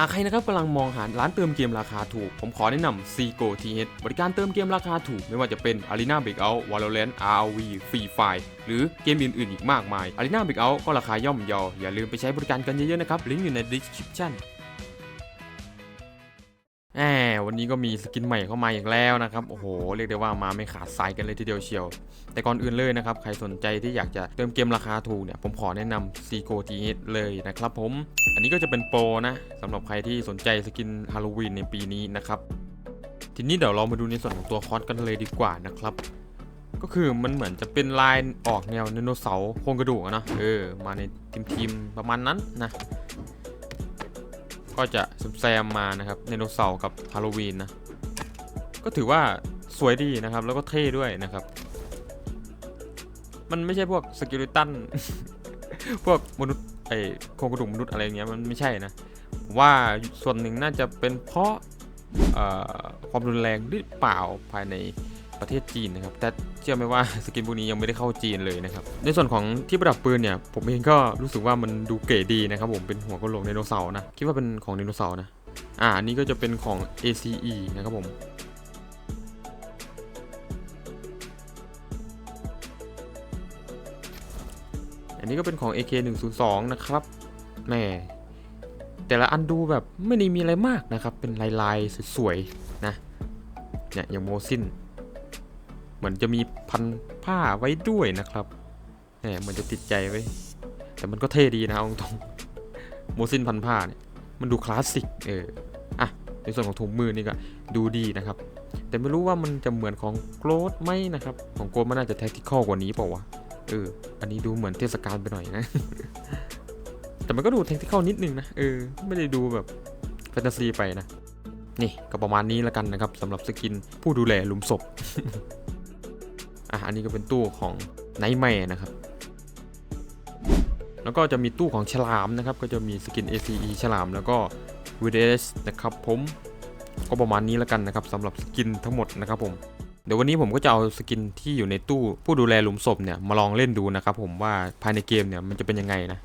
หากใครนะครับกำลังมองหาร้านเติมเกมราคาถูก ผมขอแนะนำ Seago TH บริการเติมเกมราคาถูก ไม่ว่าจะเป็น Arena Breakout Valorant ROV Free Fire หรือเกมอื่นๆอีกมากมาย Arena Breakout ก็ราคาย่อมเยาอย่าลืมไปใช้บริการกันเยอะๆนะครับ ลิงก์อยู่ใน description แหมวันนี้ก็มีสกินใหม่เข้ามาอีกแล้วนะครับ โอ้โห เรียกได้ว่ามาไม่ขาดสายกันเลยทีเดียวเชียว แต่ก่อนอื่นเลยนะครับ ใครสนใจที่อยากจะเติมเกมราคาถูกเนี่ย ผมขอแนะนำ Seago TH เลยนะครับผม อันนี้ก็จะเป็นโปรนะสำหรับใครที่สนใจสกินฮาโลวีนในปีนี้นะครับ ทีนี้เดี๋ยวเรามาดูในส่วนของตัวคอสกันเลยดีกว่านะครับ ก็คือมันเหมือนจะเป็นลายออกแนวไดโนเสาร์โครงกระดูกนะ เออ มาในทีมๆประมาณนั้นนะ ก็จะแซมมานะครับไดโนเสาร์กับฮาโลวีนนะ ก็ถือว่าสวยดีนะครับ แล้วก็เท่ด้วยนะครับ มันไม่ใช่พวกสกิลิตันพวกมนุษย์ไอโครงกระดูกมนุษย์อะไรเงี้ยมันไม่ใช่นะว่าส่วนหนึ่งน่าจะเป็นเพราะความรุนแรงหรือเปล่าภายใน ประเทศจีนนะครับ แต่เชื่อไหมว่าสกินพวกนี้ยังไม่ได้เข้าจีนเลยนะครับ ในส่วนของที่ประดับปืนเนี่ย ผมเองก็รู้สึกว่ามันดูเก๋ดีนะครับผมเป็นหัวกระโหลกไดโนเสาร์นะ คิดว่าเป็นของไดโนเสาร์นะ อ่า นี้ก็จะเป็นของ ACE นะครับผมอันนี้ก็เป็นของ AK102 นะครับแหมแต่ละอันดูแบบไม่ได้มีอะไรมากนะครับ เป็นลายลายๆสวยๆนะเนี่ยอย่างโมซิน เหมือนจะมีพันผ้าไว้ด้วยนะครับแหมเหมือนจะติดใจไว้ แต่มันก็เท่ดีนะเอาตรงโมซินพันผ้าเนี่ยมันดูคลาสสิกเอออะในส่วนของถุงมือนี่ก็ดูดีนะครับ แต่ไม่รู้ว่ามันจะเหมือนของโกลดไหมนะครับ ของโกลดมันน่าจะแท็กติคอลกว่านี้เปล่าวะเออ อันนี้ดูเหมือนเทศกาลไปหน่อยนะ แต่มันก็ดูเทคนิคนิดนึงนะ เออ ไม่ได้ดูแบบแฟนตาซีไปนะ นี่ก็ประมาณนี้แล้วกันนะครับสำหรับสกินผู้ดูแลหลุมศพ อะอันนี้ก็เป็นตู้ของไนท์แมร์นะครับ แล้วก็จะมีตู้ของฉลามนะครับ ก็จะมีสกิน ACE ฉลามแล้วก็ v d s นะครับผมก็ประมาณนี้แล้วกันนะครับสำหรับสกินทั้งหมดนะครับผมเดี๋ยววันนี้ผมก็จะเอาสกินที่อยู่ในตู้ผู้ดูแลหลุมศพเนี่ยมาลองเล่นดูนะครับผมว่าภายในเกมเนี่ยมันจะเป็นยังไงนะ